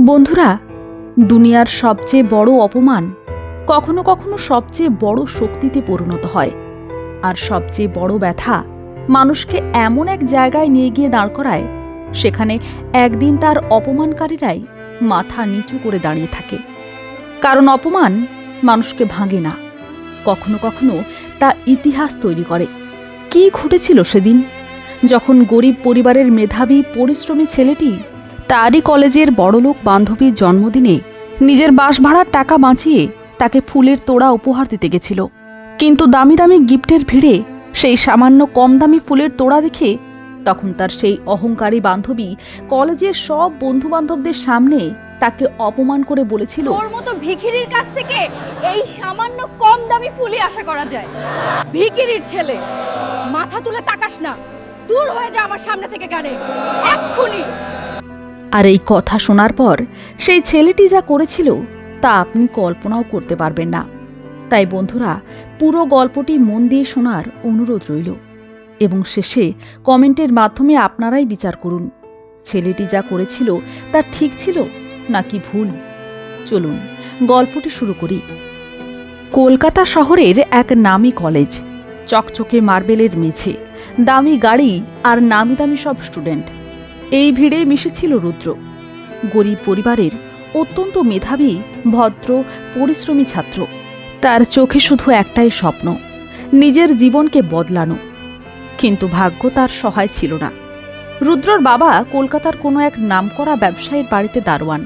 বন্ধুরা, দুনিয়ার সবচেয়ে বড় অপমান কখনো কখনো সবচেয়ে বড় শক্তিতে পরিণত হয়। আর সবচেয়ে বড় ব্যথা মানুষকে এমন এক জায়গায় নিয়ে গিয়ে দাঁড় করায়, সেখানে একদিন তার অপমানকারীরাই মাথা নিচু করে দাঁড়িয়ে থাকে। কারণ অপমান মানুষকে ভাঙে না। কখনো কখনো তা ইতিহাস তৈরি করে। কি ঘটেছিল সেদিন? যখন গরিব পরিবারের মেধাবী, পরিশ্রমী ছেলেটি তারই কলেজের বড়লোক বান্ধবীর জন্মদিনে নিজের বাস ভাড়ার টাকা বাঁচিয়ে তাকে ফুলের তোড়া উপহার দিতে গেছিল। কিন্তু দামি দামি গিফটের ভিড়ে সেই সামান্য কম দামি ফুলের তোড়া দেখে তখন তার সেই অহংকারী বান্ধবী কলেজের সব বন্ধু বান্ধবদের সামনে তাকে অপমান করে বলেছিল ওর মতো ভিখিরির কাছ থেকে এই সামান্য কম দামি ফুলই আশা করা যায়। ভিখিরির ছেলে, মাথা তুলে তাকাস না। দূর হয়ে যা আমার সামনে থেকে গাড়ি এক্ষুনি আর এই কথা শোনার পর সেই ছেলেটি যা করেছিল, তা আপনি কল্পনাও করতে পারবেন না। তাই বন্ধুরা, পুরো গল্পটি মন দিয়ে শোনার অনুরোধ রইল এবং শেষে কমেন্টের মাধ্যমে আপনারাই বিচার করুন, ছেলেটি যা করেছিল তা ঠিক ছিল নাকি ভুল? চলুন, গল্পটি শুরু করি। কলকাতা শহরের এক নামী কলেজ, চকচকে মার্বেলের মেঝে, দামি গাড়ি আর নামি দামি সব স্টুডেন্ট। এই ভিড়ে মিশেছিল রুদ্র। গরিব পরিবারের অত্যন্ত মেধাবী, ভদ্র, পরিশ্রমী ছাত্র। তার চোখে শুধু একটাই স্বপ্ন, নিজের জীবনকে বদলানো। কিন্তু ভাগ্য তার সহায় ছিল না। রুদ্রর বাবা কলকাতার কোনো এক নামকরা ব্যবসায়ীর বাড়িতে দারোয়ান।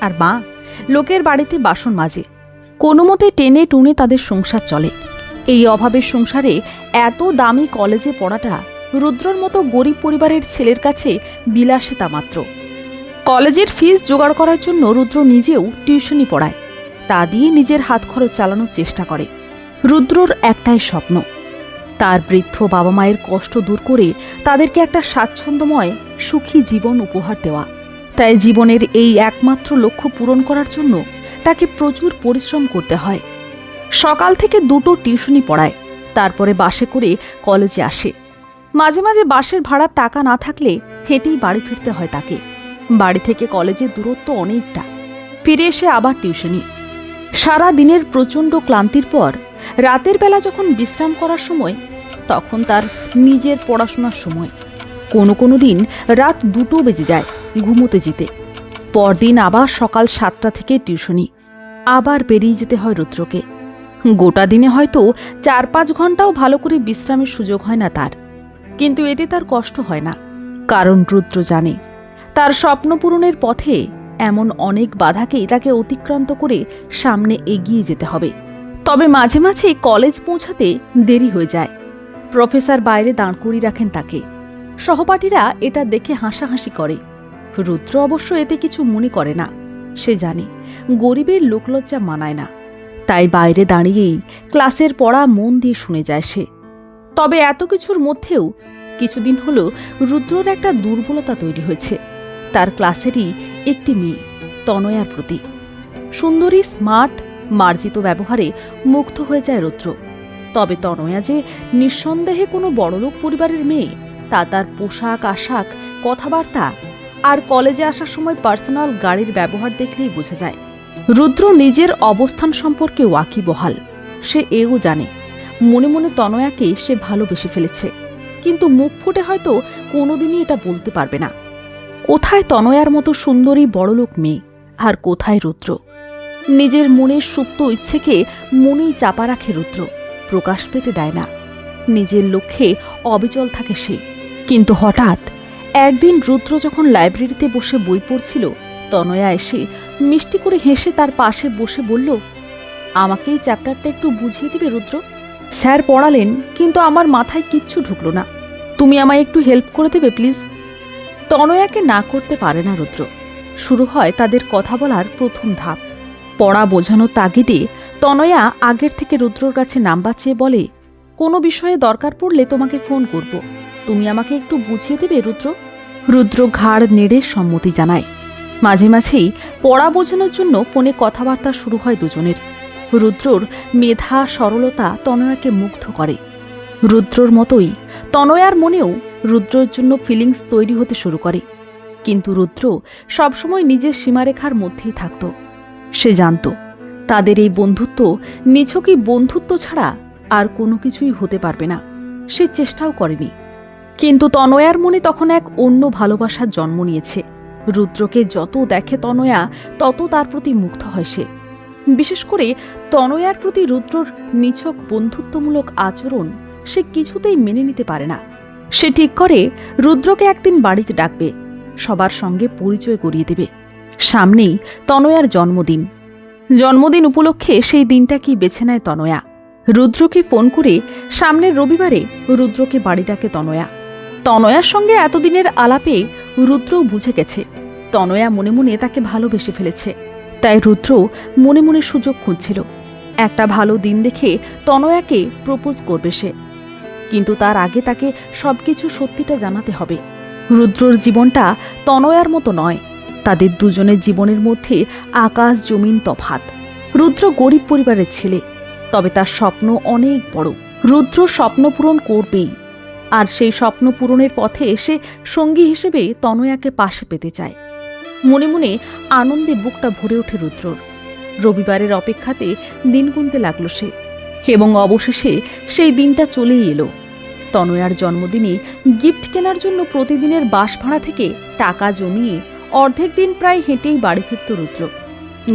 আর মা লোকের বাড়িতে বাসন মাজে। কোনো মতে টেনে টুনে তাদের সংসার চলে। এই অভাবের সংসারে এত দামি কলেজে পড়াটা রুদ্রর মতো গরিব পরিবারের ছেলের কাছে বিলাসিতা মাত্র। কলেজের ফিস জোগাড় করার জন্য রুদ্র নিজেও টিউশনি পড়ায়। তা দিয়ে নিজের হাত খরচ চালানোর চেষ্টা করে। রুদ্রর একটাই স্বপ্ন। তার বৃদ্ধ বাবা মায়ের কষ্ট দূর করে তাদেরকে একটা স্বাচ্ছন্দ্যময়, সুখী জীবন উপহার দেওয়া। তাই জীবনের এই একমাত্র লক্ষ্য পূরণ করার জন্য তাকে প্রচুর পরিশ্রম করতে হয়। সকাল থেকে দুটো টিউশনি পড়ায়। তারপরে বাসে করে কলেজে আসে। মাঝে মাঝে বাসের ভাড়ার টাকা না থাকলে হেঁটেই বাড়ি ফিরতে হয় তাকে। বাড়ি থেকে কলেজের দূরত্ব অনেকটা। ফিরে এসে আবার টিউশনি। সারা দিনের প্রচণ্ড ক্লান্তির পর রাতের বেলা যখন বিশ্রাম করার সময়, তখন তার নিজের পড়াশোনার সময়। কোনো কোনো দিন রাত দুটো বেজে যায় ঘুমোতে যেতে। পরদিন আবার সকাল সাতটা থেকে টিউশনি। আবার বেরিয়ে যেতে হয় রুদ্রকে। গোটা দিনে হয়তো চার পাঁচ ঘন্টাও ভালো করে বিশ্রামের সুযোগ হয় না তার। কিন্তু এতে তার কষ্ট হয় না। কারণ রুদ্র জানে, তার স্বপ্ন পূরণের পথে এমন অনেক বাধাকেই তাকে অতিক্রান্ত করে সামনে এগিয়ে যেতে হবে। তবে মাঝে মাঝে কলেজ পৌঁছাতে দেরি হয়ে যায়। প্রফেসর বাইরে দাঁড় করিয়ে রাখেন তাকে। সহপাঠীরা এটা দেখে হাসাহাসি করে। রুদ্র অবশ্য এতে কিছু মনে করে না। সে জানে, গরিবের লোকলজ্জা মানায় না। তাই বাইরে দাঁড়িয়েই ক্লাসের পড়া মন দিয়ে শুনে যায় সে। তবে এত কিছুর মধ্যেও কিছুদিন হলো রুদ্রর একটা দুর্বলতা তৈরি হয়েছে। তার ক্লাসেরই একটি মেয়ে, তনয়ার প্রতি। সুন্দরী, স্মার্ট, মার্জিত ব্যবহারে মুগ্ধ হয়ে যায় রুদ্র। তবে তনয়া যে নিঃসন্দেহে কোনো বড়লোক পরিবারের মেয়ে, তা তার পোশাক, আশাক, কথাবার্তা আর কলেজে আসার সময় পার্সোনাল গাড়ির ব্যবহার দেখলেই বোঝা যায়। রুদ্র নিজের অবস্থান সম্পর্কে ওয়াকিবহাল, সে এও জানে। মনে মনে তনয়াকে সে ভালোবেসে ফেলেছে। কিন্তু মুখ ফুটে হয়তো কোনোদিনই এটা বলতে পারবে না। কোথায় তনয়ার মতো সুন্দরী বড়লোক মেয়ে? আর কোথায় রুদ্র? নিজের মনের সুপ্ত ইচ্ছেকে মনেই চাপা রাখে রুদ্র। প্রকাশ পেতে দেয় না। নিজের লক্ষ্যে অবিচল থাকে সে। কিন্তু হঠাৎ একদিন রুদ্র যখন লাইব্রেরিতে বসে বই পড়ছিল, তনয়া এসে মিষ্টি করে হেসে তার পাশে বসে বলল আমাকে এই চ্যাপ্টারটা একটু বুঝিয়ে দিবে রুদ্র? স্যার পড়ালেন, কিন্তু আমার মাথায় কিচ্ছু ঢুকলো না। তুমি আমায় একটু হেল্প করে দেবে প্লিজ তনয়াকে না করতে পারে না রুদ্র। শুরু হয় তাদের কথা বলার প্রথম ধাপ। পড়া বোঝানোর তাগিদে তনয়া আগের থেকে রুদ্রর কাছে নাম্বার চেয়ে বলে, কোনো বিষয়ে দরকার পড়লে তোমাকে ফোন করব। তুমি আমাকে একটু বুঝিয়ে দেবে, রুদ্র? রুদ্র ঘাড় নেড়ে সম্মতি জানায়। মাঝে মাঝেই পড়া বোঝানোর জন্য ফোনে কথাবার্তা শুরু হয় দুজনের। রুদ্রর মেধা, সরলতা তনয়াকে মুগ্ধ করে। রুদ্রর মতোই তনয়ার মনেও রুদ্রর জন্য ফিলিংস তৈরি হতে শুরু করে। কিন্তু রুদ্র সবসময় নিজের সীমারেখার মধ্যেই থাকত। সে জানত, তাদের এই বন্ধুত্ব, নিছকই বন্ধুত্ব ছাড়া আর কোনো কিছুই হতে পারবে না। সে চেষ্টাও করেনি। কিন্তু তনয়ার মনে তখন এক অন্য ভালোবাসার জন্ম নিয়েছে। রুদ্রকে যত দেখে তনয়া, তত তার প্রতি মুগ্ধ হয় সে। বিশেষ করে তনয়ার প্রতি রুদ্রর নিছক বন্ধুত্বমূলক আচরণ সে কিছুতেই মেনে নিতে পারে না। সে ঠিক করে রুদ্রকে একদিন বাড়িতে ডাকবে, সবার সঙ্গে পরিচয় করিয়ে দেবে। সামনেই তনয়ার জন্মদিন। জন্মদিন উপলক্ষে সেই দিনটা কি বেছে নেয় তনয়া? রুদ্রকে ফোন করে সামনের রবিবারে রুদ্রকে বাড়ি ডাকে তনয়া। তনয়ার সঙ্গে এতদিনের আলাপে রুদ্রও বুঝে গেছে। তনয়া মনে মনে তাকে ভালোবেসে ফেলেছে। তাই রুদ্র মনে মনে সুযোগ খুঁজছিল। একটা ভালো দিন দেখে তনয়াকে প্রপোজ করবে সে। কিন্তু তার আগে তাকে সবকিছু সত্যিটা জানাতে হবে। রুদ্রর জীবনটা তনয়ার মতো নয়, তাদের দুজনের জীবনের মধ্যে আকাশ জমিন তফাত রুদ্র গরিব পরিবারের ছেলে, তবে তার স্বপ্ন অনেক বড়। রুদ্র স্বপ্ন পূরণ করবেই, আর সেই স্বপ্ন পূরণের পথে এসে সঙ্গী হিসেবে তনয়াকে পাশে পেতে চায়। মনে মনে আনন্দে বুকটা ভরে ওঠে রুদ্রর রবিবারের অপেক্ষাতে দিন গুনতে লাগল সে, এবং অবশেষে সেই দিনটা চলেই এলো। তনয়ার জন্মদিনে গিফট কেনার জন্য প্রতিদিনের বাস ভাড়া থেকে টাকা জমিয়ে অর্ধেক দিন প্রায় হেঁটেই বাড়ি ফিরত রুদ্র।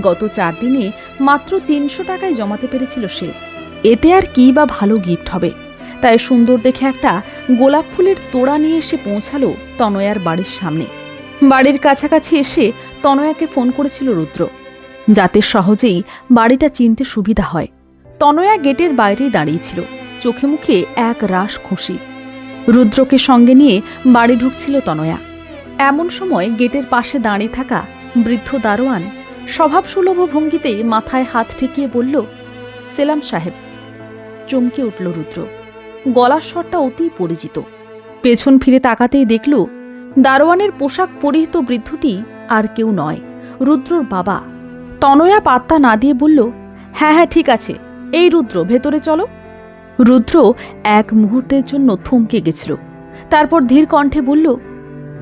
গত চার দিনে মাত্র তিনশো টাকায় জমাতে পেরেছিল সে। এতে আর কী বা ভালো গিফট হবে? তাই সুন্দর দেখে একটা গোলাপ ফুলের তোড়া নিয়ে এসে পৌঁছালো তনয়ার বাড়ির সামনে। বাড়ির কাছাকাছি এসে তনয়াকে ফোন করেছিল রুদ্র। যাতে সহজেই বাড়িটা চিনতে সুবিধা হয়। তনয়া গেটের বাইরেই দাঁড়িয়েছিল। চোখে মুখে এক রাস খুশি। রুদ্রকে সঙ্গে নিয়ে বাড়ি ঢুকছিল তনয়া। এমন সময় গেটের পাশে দাঁড়িয়ে থাকা বৃদ্ধ দারোয়ান স্বভাবসুলভ ভঙ্গিতে মাথায় হাত ঠেকিয়ে বলল, সেলাম সাহেব। চমকে উঠল রুদ্র। গলার স্বরটা অতি পরিচিত। পেছন ফিরে তাকাতেই দেখল দারোয়ানের পোশাক পরিহিত বৃদ্ধটি আর কেউ নয়, রুদ্রর বাবা। তনয়া পাত্তা না দিয়ে বলল হ্যাঁ হ্যাঁ ঠিক আছে, এই রুদ্র, ভেতরে চলো। রুদ্র এক মুহূর্তের জন্য থমকে গেছিল। তারপর ধীর কণ্ঠে বলল,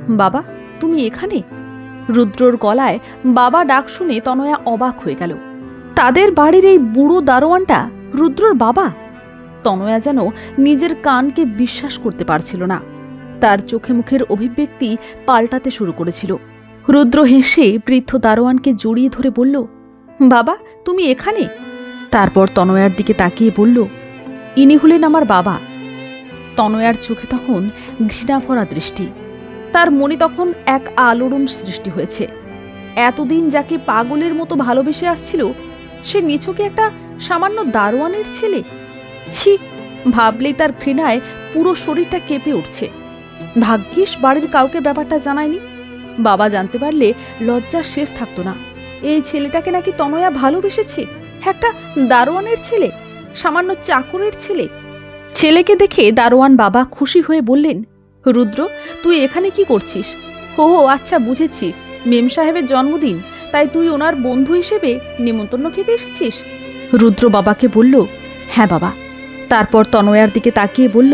বাবা, তুমি এখানে? রুদ্রর গলায় বাবা ডাক শুনে তনয়া অবাক হয়ে গেল। তাদের বাড়ির এই বুড়ো দারোয়ানটা রুদ্রর বাবা? তনয়া যেন নিজের কানকে বিশ্বাস করতে পারছিল না। তার চোখে মুখের অভিব্যক্তি পাল্টাতে শুরু করেছিল। রুদ্র হেসে বৃদ্ধ দারোয়ানকে জড়িয়ে ধরে বলল, বাবা, তুমি এখানে? তারপর তনয়ার দিকে তাকিয়ে বলল, ইনি হলেন আমার বাবা। তনয়ার চোখে তখন ঘৃণা ভরা দৃষ্টি। তার মনে তখন এক আলোড়ন সৃষ্টি হয়েছে। এতদিন যাকে পাগলের মতো ভালোবেসে আসছিল, সে নিছকে একটা সামান্য দারোয়ানের ছেলে। ছি, ভাবলেই তার ঘৃণায় পুরো শরীরটা কেঁপে উঠছে। ভাগ্যিস বাড়ির কাউকে ব্যাপারটা জানায়নি। বাবা জানতে পারলে লজ্জার শেষ থাকতো না। এই ছেলেটাকে নাকি তনয়া ভালোবেসেছে? একটা দারোয়ানের ছেলে? সামান্য চাকরের ছেলে? ছেলেকে দেখে দারোয়ান বাবা খুশি হয়ে বললেন, রুদ্র, তুই এখানে কি করছিস? হো হো আচ্ছা বুঝেছি। মেম সাহেবের জন্মদিন, তাই তুই ওনার বন্ধু হিসেবে নেমন্তন্ন খেতে এসেছিস? রুদ্র বাবাকে বলল হ্যাঁ বাবা। তারপর তনয়ার দিকে তাকিয়ে বলল,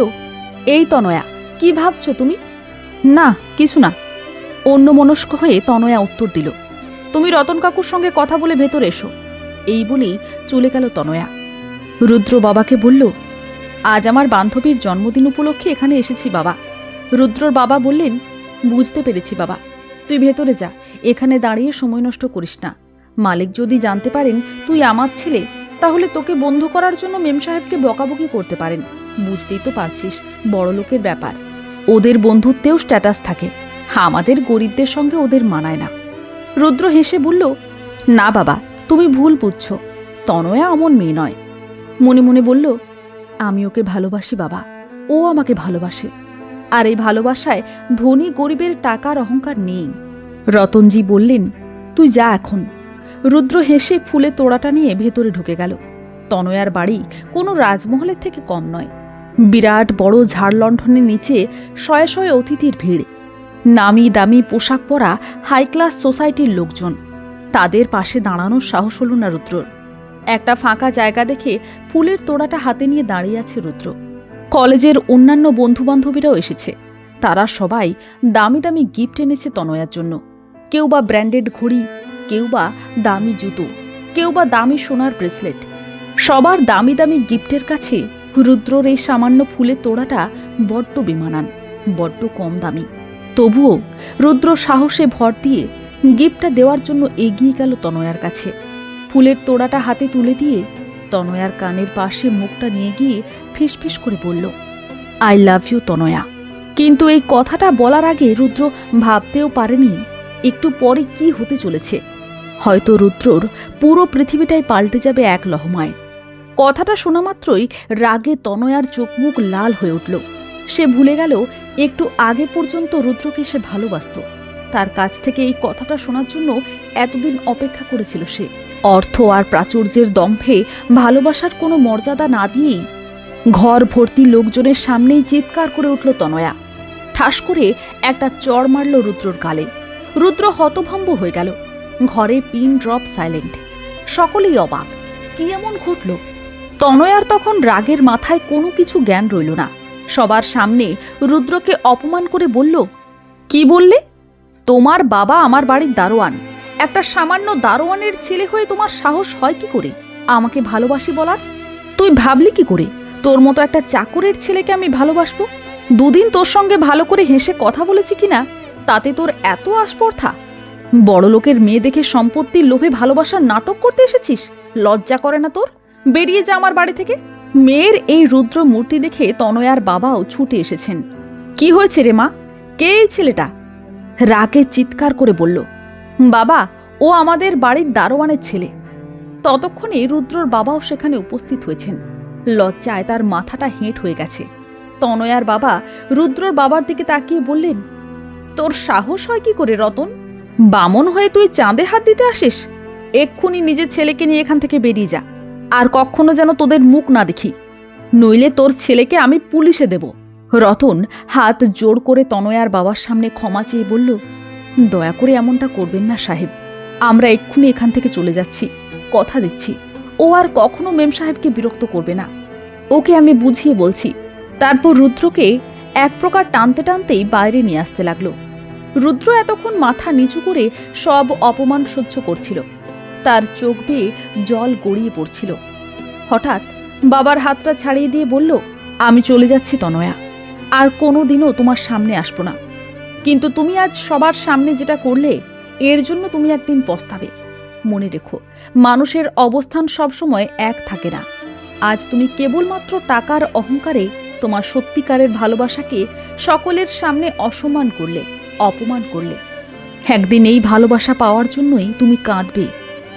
এই তনয়া কি ভাবছ তুমি? না, কিছু না। অন্য মনস্ক হয়ে তনয়া উত্তর দিল, তুমি রতন কাকুর সঙ্গে কথা বলে ভেতরে এসো। এই বলেই চলে গেল তনয়া। রুদ্র বাবাকে বলল, আজ আমার বান্ধবীর জন্মদিন উপলক্ষে এখানে এসেছি বাবা। রুদ্রর বাবা বললেন, বুঝতে পেরেছি বাবা। তুই ভেতরে যা, এখানে দাঁড়িয়ে সময় নষ্ট করিস না। মালিক যদি জানতে পারেন তুই আমার ছেলে, তাহলে তোকে বন্ধ করার জন্য মেম সাহেবকে বকাবকি করতে পারেন। বুঝতেই তো পারছিস বড় লোকের ব্যাপার। ওদের বন্ধুত্বেও স্ট্যাটাস থাকে। আমাদের গরিবদের সঙ্গে ওদের মানায় না। রুদ্র হেসে বলল, না বাবা, তুমি ভুল বুঝছ। তনয়া অমন মেয়ে নয়। মনে মনে বলল, আমি ওকে ভালোবাসি বাবা। ও আমাকে ভালোবাসে। আর এই ভালোবাসায় ধনী গরিবের টাকার অহংকার নেই। রতনজি বললেন, তুই যা এখন। রুদ্র হেসে ফুলে তোড়াটা নিয়ে ভেতরে ঢুকে গেল। তনয়ার বাড়ি কোনো রাজমহলের থেকে কম নয়। বিরাট বড় ঝাড়লণ্ঠনের নিচে শয়ে শয়ে অতিথির ভিড়। নামি দামি পোশাক পরা হাই ক্লাস সোসাইটির লোকজন। তাদের পাশে দাঁড়ানোর সাহস হল না রুদ্রর। একটা ফাঁকা জায়গা দেখে ফুলের তোড়াটা হাতে নিয়ে দাঁড়িয়ে আছে রুদ্র। কলেজের অন্যান্য বন্ধুবান্ধবীরাও এসেছে। তারা সবাই দামি দামি গিফট এনেছে তনয়ার জন্য। কেউ বা ব্র্যান্ডেড ঘড়ি, কেউ বা দামি জুতো, কেউ বা দামি সোনার ব্রেসলেট। সবার দামি দামি গিফটের কাছে রুদ্রর এই সামান্য ফুলের তোড়াটা বড্ড বিমানান, বড্ড কম দামি। তবুও রুদ্র সাহসে ভর দিয়ে গিফটটা দেওয়ার জন্য এগিয়ে গেল তনয়ার কাছে। ফুলের তোড়াটা হাতে তুলে দিয়ে তনয়ার কানের পাশে মুখটা নিয়ে গিয়ে ফিসফিস করে বলল, আই লাভ ইউ তনয়া। কিন্তু এই কথাটা বলার আগে রুদ্র ভাবতেও পারেনি একটু পরে কি হতে চলেছে। হয়তো রুদ্রর পুরো পৃথিবীটাই পাল্টে যাবে এক লহমায়। কথাটা শোনা মাত্রই রাগে তনয়ার চোখ মুখ লাল হয়ে উঠল। সে ভুলে গেল, একটু আগে পর্যন্ত রুদ্রকে সে ভালোবাসত। তার কাছ থেকে এই কথাটা শোনার জন্য এতদিন অপেক্ষা করেছিল সে। অর্থ আর প্রাচুর্যের দম্ভে ভালোবাসার কোনো মর্যাদা না দিয়েই ঘর ভর্তি লোকজনের সামনেই চিৎকার করে উঠল তনয়া। ঠাস করে একটা চড় মারল রুদ্রর গালে। রুদ্র হতভম্ব হয়ে গেল। ঘরে পিন ড্রপ সাইলেন্ট। সকলেই অবাক। কি এমন ঘটল? তনয়ার তখন রাগের মাথায় কোনো কিছু জ্ঞান রইল না। সবার সামনে রুদ্রকে অপমান করে বলল, কি বললে? তোমার বাবা আমার বাড়ির দারোয়ান। একটা সামান্য দারোয়ানের ছেলে হয়ে তোমার সাহস হয় কি করে? আমাকে ভালোবাসি বলার? তুই ভাবলি কি করে? তোর মতো একটা চাকরের ছেলেকে আমি ভালোবাসবো? দুদিন তোর সঙ্গে ভালো করে হেসে কথা বলেছি কিনা তাতে তোর এত আস্পর্ধা? বড় লোকের মেয়ে দেখে সম্পত্তির লোভে ভালোবাসার নাটক করতে এসেছিস? লজ্জা করে না তোর? বেরিয়ে যা আমার বাড়ি থেকে। মেয়ের এই রুদ্র মূর্তি দেখে তনয়ার বাবাও ছুটে এসেছেন। কি হয়েছে রে মা? কে এই ছেলেটা? রাগে চিৎকার করে বলল, বাবা, ও আমাদের বাড়ির দারোয়ানের ছেলে। ততক্ষণে রুদ্রর বাবাও সেখানে উপস্থিত হয়েছেন। লজ্জায় তার মাথাটা হেঁট হয়ে গেছে। তনয়ার বাবা রুদ্রর বাবার দিকে তাকিয়ে বললেন, তোর সাহস হয় কি করে রতন? বামন হয়ে তুই চাঁদে হাত দিতে আসিস? এক্ষুনি নিজের ছেলেকে নিয়ে এখান থেকে বেরিয়ে যা। আর কখনো যেন তোদের মুখ না দেখি। নইলে তোর ছেলেকে আমি পুলিশে দেব। রতন হাত জোর করে তনয়ার বাবার সামনে ক্ষমা চেয়ে বলল, দয়া করে এমনটা করবেন না সাহেব। আমরা এক্ষুনি এখান থেকে চলে যাচ্ছি। কথা দিচ্ছি। ও আর কখনো মেম সাহেবকে বিরক্ত করবে না। ওকে আমি বুঝিয়ে বলছি। তারপর রুদ্রকে এক প্রকার টানতে টানতেই বাইরে নিয়ে আসতে লাগল। রুদ্র এতক্ষণ মাথা নিচু করে সব অপমান সহ্য করছিল। তার চোখ বেয়ে জল গড়িয়ে পড়ছিল। হঠাৎ বাবার হাতটা ছাড়িয়ে দিয়ে বলল, আমি চলে যাচ্ছি তনয়া। আর কোনো দিনও তোমার সামনে আসব না। কিন্তু তুমি আজ সবার সামনে যেটা করলে, এর জন্য তুমি একদিন পস্তাবে। মনে রেখো, মানুষের অবস্থান সবসময় এক থাকে না। আজ তুমি কেবলমাত্র টাকার অহংকারে তোমার সত্যিকারের ভালোবাসাকে সকলের সামনে অসম্মান করলে, অপমান করলে। একদিন এই ভালোবাসা পাওয়ার জন্যই তুমি কাঁদবে।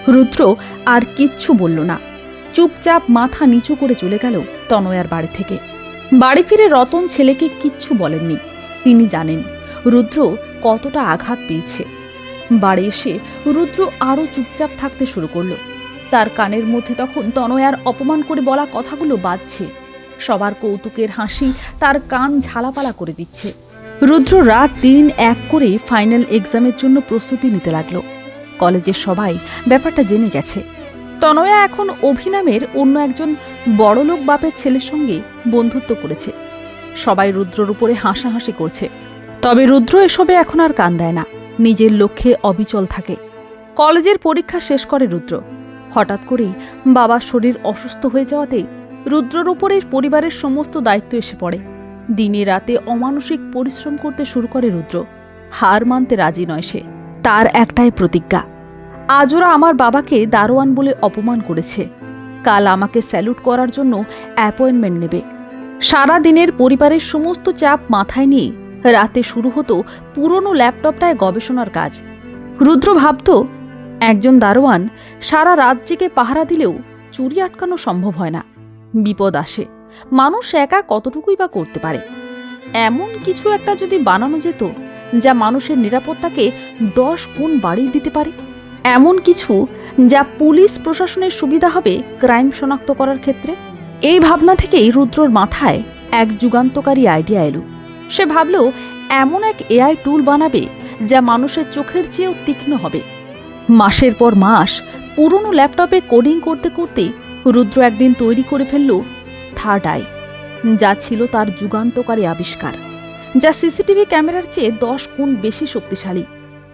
রুদ্র আর কিচ্ছু বলল না। চুপচাপ মাথা নিচু করে চলে গেল তনয়ার বাড়ি থেকে। বাড়ি ফিরে রতন ছেলেকে কিচ্ছু বলেননি। তিনি জানেন, রুদ্র কতটা আঘাত পেয়েছে। বাড়ি এসে রুদ্র আরও চুপচাপ থাকতে শুরু করল। তার কানের মধ্যে তখন তনয়ার অপমান করে বলা কথাগুলো বাজছে। সবার কৌতুকের হাসি তার কান ঝালাপালা করে দিচ্ছে। রুদ্র রাত দিন এক করে ফাইনাল এক্সামের জন্য প্রস্তুতি নিতে লাগল। কলেজের সবাই ব্যাপারটা জেনে গেছে। তনয়া এখন অভিনামের অন্য একজন বড়লোক বাপের ছেলের সঙ্গে বন্ধুত্ব করেছে। সবাই রুদ্রর উপরে হাসাহাসি করছে। তবে রুদ্র এসবে এখন আর কান দেয় না। নিজের লক্ষ্যে অবিচল থাকে। কলেজের পরীক্ষা শেষ করে রুদ্র। হঠাৎ করেই বাবার শরীর অসুস্থ হয়ে যাওয়াতে রুদ্রর উপরে পরিবারের সমস্ত দায়িত্ব এসে পড়ে। দিনে রাতে অমানসিক পরিশ্রম করতে শুরু করে রুদ্র। হার মানতে রাজি নয় সে। তার একটাই প্রতিজ্ঞা। আজ ওরা আমার বাবাকে দারোয়ান বলে অপমান করেছে। কাল আমাকে স্যালুট করার জন্য অ্যাপয়েন্টমেন্ট নেবে। সারা দিনের পরিবারের সমস্ত চাপ মাথায় নিয়ে রাতে শুরু হতো পুরনো ল্যাপটপটায় গবেষণার কাজ। রুদ্র ভাবত, একজন দারোয়ান সারা রাত জেগে পাহারা দিলেও চুরি আটকানো সম্ভব হয় না। বিপদ আসে। মানুষ একা কতটুকুই বা করতে পারে? এমন কিছু একটা যদি বানানো যেত, যা মানুষের নিরাপত্তাকে দশ গুণ বাড়িয়ে দিতে পারে। এমন কিছু যা পুলিশ প্রশাসনের সুবিধা হবে ক্রাইম শনাক্ত করার ক্ষেত্রে? এই ভাবনা থেকেই রুদ্রর মাথায় এক যুগান্তকারী আইডিয়া এলো। সে ভাবল, এমন এক এআই টুল বানাবে যা মানুষের চোখের চেয়েও তীক্ষ্ণ হবে। মাসের পর মাস পুরনো ল্যাপটপে কোডিং করতে করতে রুদ্র একদিন তৈরি করে ফেলল থার্ড আই যা ছিল তার যুগান্তকারী আবিষ্কার, যা সিসিটিভি ক্যামেরার চেয়ে দশ গুণ বেশি শক্তিশালী।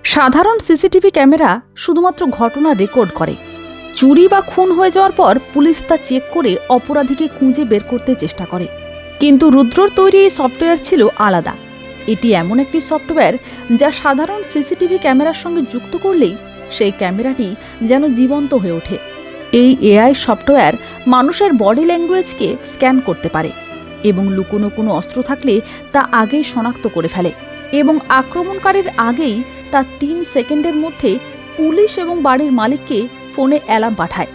সাধারণ সিসিটিভি ক্যামেরা শুধুমাত্র ঘটনা রেকর্ড করে। চুরি বা খুন হয়ে যাওয়ার পর পুলিশ তা চেক করে অপরাধীকে খুঁজে বের করতে চেষ্টা করে। কিন্তু রুদ্রর তৈরি এই সফটওয়্যার ছিল আলাদা। এটি এমন একটি সফটওয়্যার যা সাধারণ সিসিটিভি ক্যামেরার সঙ্গে যুক্ত করলেই সেই ক্যামেরাটি যেন জীবন্ত হয়ে ওঠে। এই এআই সফটওয়্যার মানুষের বডি ল্যাঙ্গুয়েজকে স্ক্যান করতে পারে এবং লুকোনো কোনো অস্ত্র থাকলে তা আগেই শনাক্ত করে ফেলে এবং আক্রমণকারীর আগেই তা তিন সেকেন্ডের মধ্যে পুলিশ এবং বাড়ির মালিককে ফোনে অ্যালার্ম পাঠায়।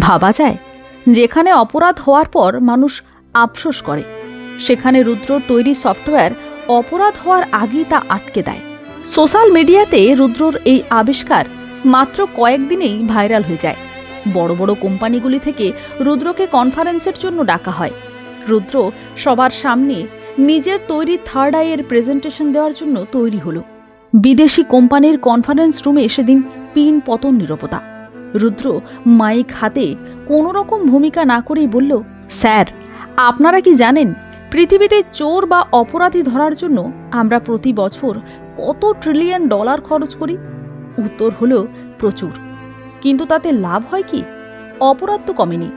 ভাবা যায়, যেখানে অপরাধ হওয়ার পর মানুষ আফসোস করে। সেখানে রুদ্রর তৈরি সফটওয়্যার অপরাধ হওয়ার আগেই তা আটকে দেয়। সোশ্যাল মিডিয়াতে রুদ্রর এই আবিষ্কার মাত্র কয়েকদিনেই ভাইরাল হয়ে যায়। বড় বড় কোম্পানিগুলি থেকে রুদ্রকে কনফারেন্সের জন্য ডাকা হয়। রুদ্র সবার সামনে নিজের তৈরি থার্ড আইয়ের প্রেজেন্টেশন দেওয়ার জন্য তৈরি হলো। বিদেশি কোম্পানির কনফারেন্স রুমে সেদিন পিন পতন নিরবতা। রুদ্র মাইক হাতে কোনো রকম ভূমিকা না করেই বলল, স্যার, আপনারা কি জানেন, পৃথিবীতে চোর বা অপরাধী ধরার জন্য আমরা প্রতি বছর কত ট্রিলিয়ন ডলার খরচ করি? উত্তর হলো, প্রচুর। কিন্তু তাতে লাভ হয় কি? অপরাধ তো কমেনি।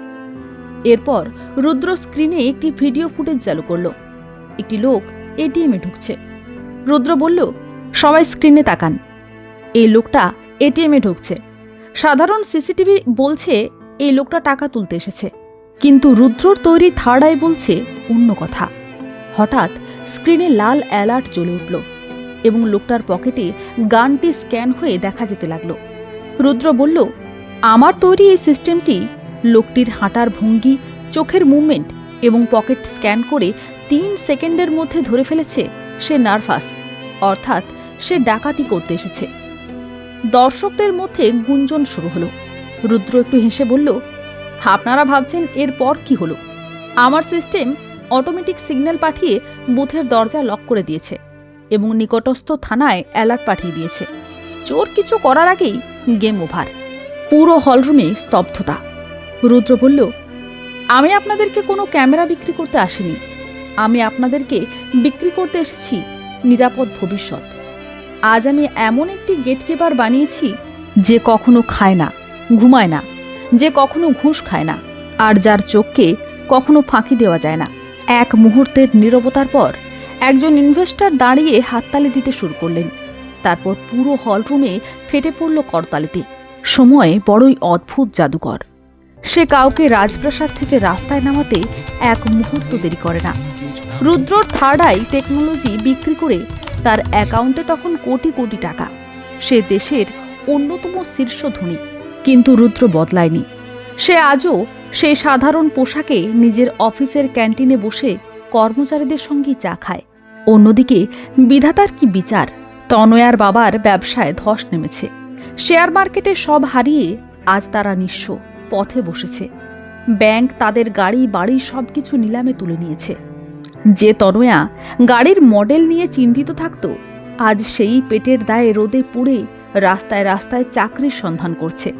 এরপর রুদ্র স্ক্রিনে একটি ভিডিও ফুটেজ চালু করল। একটি লোক এটিএমে ঢুকছে। রুদ্র বলল সবাই স্ক্রিনে তাকান। এই লোকটা এটিএমে ঢুকছে। সাধারণ সিসিটিভি বলছে এই লোকটা টাকা তুলতে এসেছে। কিন্তু রুদ্রর তৈরি থার্ড আই বলছে অন্য কথা। হঠাৎ স্ক্রিনে লাল অ্যালার্ট জ্বলে উঠল এবং লোকটার পকেটে গানটি স্ক্যান হয়ে দেখা যেতে লাগল। রুদ্র বলল, আমার তৈরি এই সিস্টেমটি লোকটির হাঁটার ভঙ্গি, চোখের মুভমেন্ট এবং পকেট স্ক্যান করে তিন সেকেন্ডের মধ্যে ধরে ফেলেছে। সে নার্ভাস। অর্থাৎ সে ডাকাতি করতে এসেছে। দর্শকদের মধ্যে গুঞ্জন শুরু হলো। রুদ্র একটু হেসে বলল, আপনারা ভাবছেন এরপর কি হলো? আমার সিস্টেম অটোমেটিক সিগন্যাল পাঠিয়ে বুথের দরজা লক করে দিয়েছে এবং নিকটস্থ থানায় অ্যালার্ট পাঠিয়ে দিয়েছে। চোর কিছু করার আগেই গেম ওভার। পুরো হলরুমে স্তব্ধতা। রুদ্র বলল, আমি আপনাদেরকে কোনো ক্যামেরা বিক্রি করতে আসিনি। আমি আপনাদেরকে বিক্রি করতে এসেছি নিরাপদ ভবিষ্যৎ। আজ আমি এমন একটি গেটকিপার বানিয়েছি যে কখনো খায় না, ঘুমায় না, যে কখনো ঘুষ খায় না, আর যার চোখকে কখনো ফাঁকি দেওয়া যায় না। এক মুহূর্তের নীরবতার পর একজন ইনভেস্টর দাঁড়িয়ে হাততালি দিতে শুরু করলেন। তারপর পুরো হলরুমে ফেটে পড়ল করতালিতে। সময় বড়ই অদ্ভুত জাদুকর। সে কাউকে রাজপ্রাসাদ থেকে রাস্তায় নামাতে এক মুহূর্ত দেরি করে না। রুদ্রর থার্ড আই টেকনোলজি বিক্রি করে তার অ্যাকাউন্টে তখন কোটি কোটি টাকা। সে দেশের অন্যতম শীর্ষ ধনী, কিন্তু রুদ্র বদলায়নি। সে আজও সেই সাধারণ পোশাকে নিজের অফিসের ক্যান্টিনে বসে কর্মচারীদের সঙ্গেই চা খায়। অন্যদিকে বিধাতার কি বিচার? তনয়ার বাবার ব্যবসায় ধস নেমেছে। শেয়ার মার্কেটে সব হারিয়ে আজ তারা নিঃস্ব পথে বসেছে। ব্যাংক তাদের গাড়ি, বাড়ি সব কিছু নিলামে তুলে নিয়েছে। যে তনয়া গাড়ির মডেল নিয়ে চিন্তিত থাকত, আজ সেই পেটের দায়ে রোদে পুড়ে রাস্তায় রাস্তায় চাকরির সন্ধান করছে।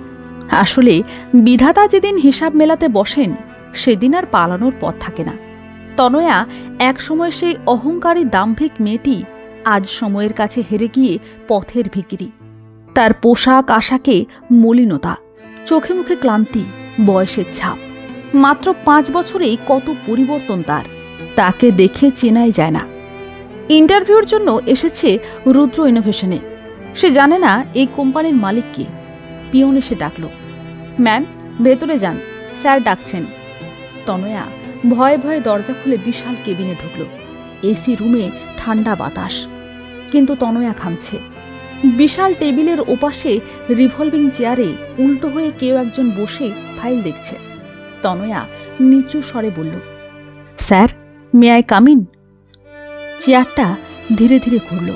আসলে বিধাতা যেদিন হিসাব মেলাতে বসেন, সেদিন আর পালানোর পথ থাকে না। তনয়া একসময় সেই অহংকারী দাম্ভিক মেয়েটি আজ সময়ের কাছে হেরে গিয়ে পথের ভিকিরি। তার পোশাক আশাকে মলিনতা, চোখে মুখে ক্লান্তি, বয়সের ছাপ। মাত্র পাঁচ বছরেই কত পরিবর্তন তার। তাকে দেখে চেনাই যায় না। ইন্টারভিউর জন্য এসেছে রুদ্র ইনোভেশনে। সে জানে না এই কোম্পানির মালিক কে। পিয়ন এসে ডাকল, ম্যাম, ভেতরে যান, স্যার ডাকছেন। তনয়া ভয়ে ভয়ে দরজা খুলে বিশাল কেবিনে ঢুকল এসি রুমে ঠান্ডা বাতাস। কিন্তু তনয়া ঘামছে। বিশাল টেবিলের ওপাশে রিভলভিং চেয়ারে উল্টো হয়ে কেউ একজন বসে ফাইল দেখছে। তনয়া নিচু স্বরে বলল, স্যার মে আই কামিন? চেয়ারটা ধীরে ধীরে ঘুরল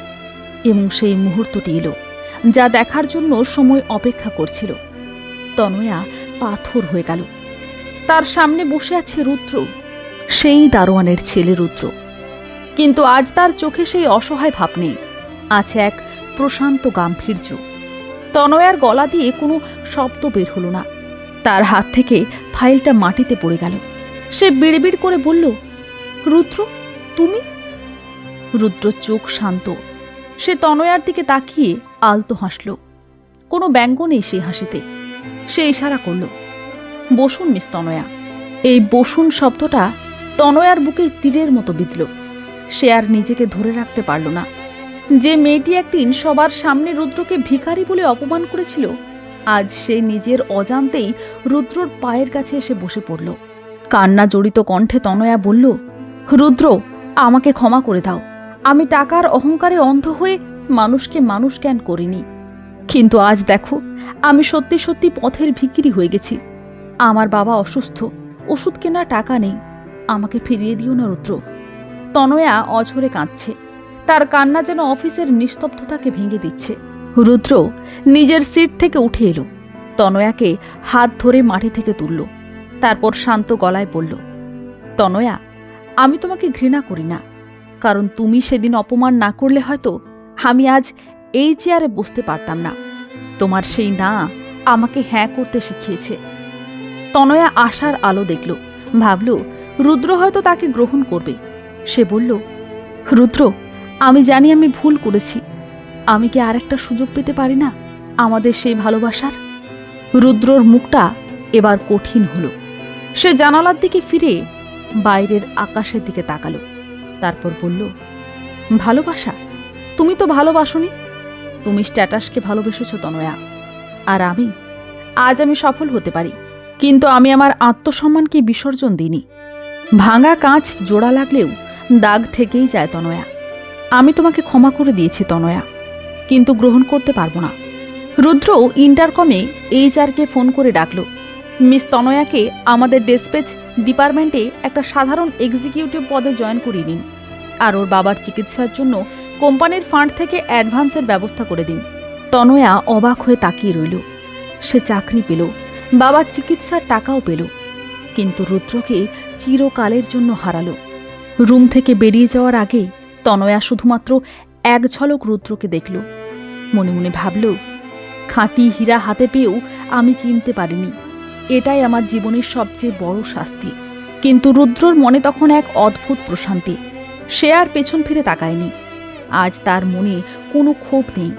এবং সেই মুহূর্তটি এলো, যা দেখার জন্য সময় অপেক্ষা করছিল। তনয়া পাথর হয়ে গেল। তার সামনে বসে আছে রুদ্র, সেই দারোয়ানের ছেলে রুদ্র। কিন্তু আজ তার চোখে সেই অসহায় ভাব নেই, আছে এক প্রশান্ত গাম্ভীর্য। তনয়ার গলা দিয়ে কোনো শব্দ বের হলো না। তার হাত থেকে ফাইলটা মাটিতে পড়ে গেল। সে বিড়বিড় করে বলল রুদ্র, তুমি? রুদ্র চোখ শান্ত। সে তনয়ার দিকে তাকিয়ে আলতো হাসল। কোনো ব্যঙ্গ নেই সেই হাসিতে। সে ইশারা করল, বসুন, মিস তনয়া। এই বসুন শব্দটা তনয়ার বুকে তীরের মতো বিঁধল। সে আর নিজেকে ধরে রাখতে পারল না। যে মেয়েটি একদিন সবার সামনে রুদ্রকে ভিখারি বলে অপমান করেছিল, আজ সে নিজের অজান্তেই রুদ্রর পায়ের কাছে এসে বসে পড়ল। কান্না জড়িত কণ্ঠে তনয়া বলল রুদ্র, আমাকে ক্ষমা করে দাও। আমি টাকার অহংকারে অন্ধ হয়ে মানুষকে মানুষ জ্ঞান করিনি। কিন্তু আজ দেখো, আমি সত্যি সত্যি পথের ভিকিরি হয়ে গেছি। আমার বাবা অসুস্থ, ওষুধ কেনার টাকা নেই। আমাকে ফিরিয়ে দিও না, রুদ্র। তনয়া অঝরে কাঁদছে। তার কান্না যেন অফিসের নিস্তব্ধতাকে ভেঙে দিচ্ছে। রুদ্র নিজের সিট থেকে উঠে এলো। তনয়াকে হাত ধরে মাটি থেকে তুলল। তারপর শান্ত গলায় বলল, তনয়া আমি তোমাকে ঘৃণা করি না। কারণ তুমি সেদিন অপমান না করলে হয়তো আমি আজ এই চেয়ারে বসতে পারতাম না। তোমার সেই না আমাকে হ্যাঁ করতে শিখিয়েছে। তনয়া আশার আলো দেখল। ভাবল, রুদ্র হয়তো তাকে গ্রহণ করবে। সে বলল, রুদ্র, আমি জানি আমি ভুল করেছি। আমি কি আর একটা সুযোগ পেতে পারি না আমাদের সেই ভালোবাসার? রুদ্রর মুখটা এবার কঠিন হলো। সে জানালার দিকে ফিরে বাইরের আকাশের দিকে তাকালো। তারপর বলল, ভালোবাসা? তুমি তো ভালোবাসনি। তুমি স্ট্যাটাসকে ভালোবেসেছ তনয়া। আর আমি, আজ আমি সফল হতে পারি। কিন্তু আমি আমার আত্মসম্মানকে বিসর্জন দিইনি। ভাঙা কাঁচ জোড়া লাগলেও দাগ থেকেই যায় তনয়া। আমি তোমাকে ক্ষমা করে দিয়েছি তনয়া। কিন্তু গ্রহণ করতে পারব না। রুদ্র ইন্টারকমে এইচআরকে ফোন করে ডাকলো মিস তনয়াকে আমাদের ডেসপেচ ডিপার্টমেন্টে একটা সাধারণ এক্সিকিউটিভ পদে জয়েন করিয়ে নিন আর ওর বাবার চিকিৎসার জন্য কোম্পানির ফান্ড থেকে অ্যাডভান্সের ব্যবস্থা করে দিন। তনয়া অবাক হয়ে তাকিয়ে রইল। সে চাকরি পেল, বাবার চিকিৎসার টাকাও পেল। কিন্তু রুদ্রকে চিরকালের জন্য হারালো। রুম থেকে বেরিয়ে যাওয়ার আগে তনয়া শুধুমাত্র এক ঝলক রুদ্রকে দেখল। মনে মনে ভাবল, খাঁটি হীরা হাতে পেয়েও আমি চিনতে পারিনি। এটাই আমার জীবনের সবচেয়ে বড় শাস্তি। কিন্তু রুদ্রর মনে তখন এক অদ্ভুত প্রশান্তি। সে আর পেছন ফিরে তাকায়নি। আজ তার মনে কোনো ক্ষোভ নেই।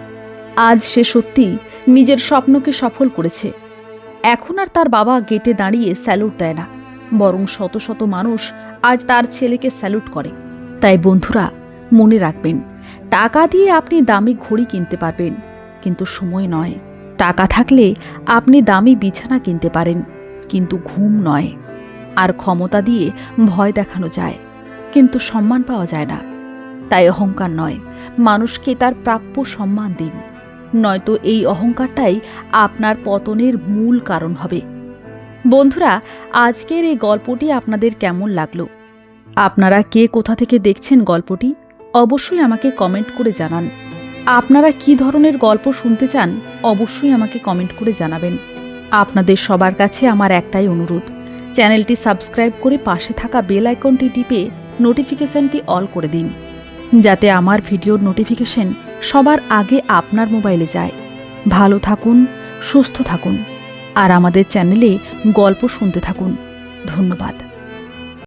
আজ সে সত্যি নিজের স্বপ্নকে সফল করেছে। এখন আর তার বাবা গেটে দাঁড়িয়ে স্যালুট দেয় না। বরং শত শত মানুষ আজ তার ছেলেকে স্যালুট করে। তাই বন্ধুরা, মনে রাখবেন, টাকা দিয়ে আপনি দামি ঘড়ি কিনতে পারবেন, কিন্তু সময় নয়। টাকা থাকলে আপনি দামি বিছানা কিনতে পারেন, কিন্তু ঘুম নয়। আর ক্ষমতা দিয়ে ভয় দেখানো যায়, কিন্তু সম্মান পাওয়া যায় না। তাই অহংকার নয়, মানুষকে তার প্রাপ্য সম্মান দিন। নয়তো এই অহংকারটাই আপনার পতনের মূল কারণ হবে। বন্ধুরা, আজকের এই গল্পটি আপনাদের কেমন লাগল? আপনারা কে কোথা থেকে দেখছেন গল্পটি? অবশ্যই আমাকে কমেন্ট করে জানান। আপনারা কি ধরনের গল্প শুনতে চান, অবশ্যই আমাকে কমেন্ট করে জানাবেন। আপনাদের সবার কাছে আমার একটাই অনুরোধ, চ্যানেলটি সাবস্ক্রাইব করে পাশে থাকা বেল আইকনটি টিপে নোটিফিকেশনটি অল করে দিন, যাতে আমার ভিডিওর নোটিফিকেশন সবার আগে আপনার মোবাইলে যায়। ভালো থাকুন, সুস্থ থাকুন, আর আমাদের চ্যানেলে গল্প শুনতে থাকুন। ধন্যবাদ।